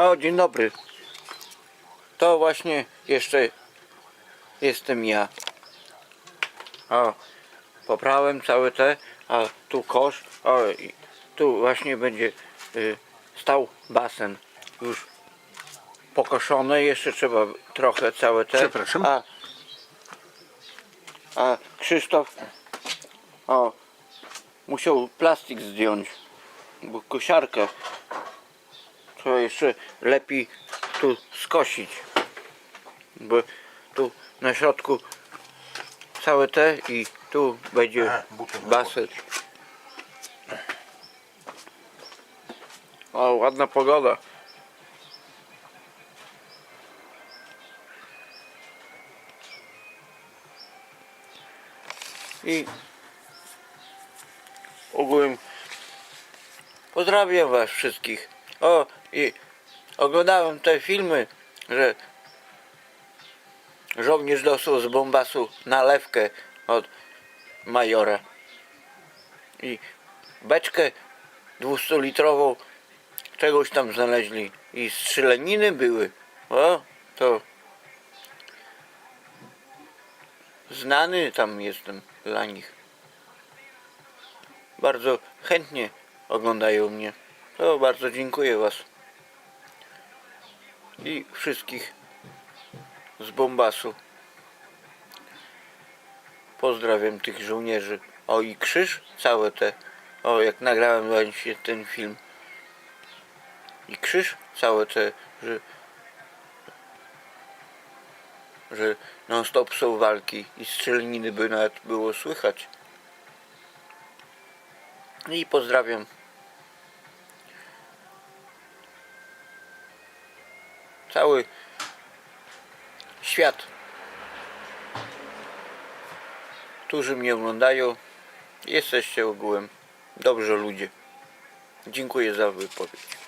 O, dzień dobry. To właśnie jeszcze jestem ja. O, poprałem całe te, a tu kosz, o, tu właśnie będzie y, stał basen. Już pokoszone, jeszcze trzeba trochę całe te. Przepraszam. A, a Krzysztof, o, musiał plastik zdjąć, bo kosiarkę trzeba jeszcze lepiej tu skosić. Bo tu na środku całe te i tu będzie basen. O, ładna pogoda. I ogółem pozdrawiam was wszystkich. O, i oglądałem te filmy, że żołnierz dostał z bombasu nalewkę od majora. I beczkę 200-litrową czegoś tam znaleźli. I strzelaniny były. O, to znany tam jestem dla nich. Bardzo chętnie oglądają mnie. To bardzo dziękuję Was. I wszystkich z Bombasu. Pozdrawiam tych żołnierzy. O i krzyż całe te. O jak nagrałem właśnie ten film. I krzyż całe te, że że non stop są walki i strzelaniny by nawet było słychać. I pozdrawiam cały świat, którzy mnie oglądają. Jesteście ogółem dobrze ludzie. Dziękuję za wypowiedź.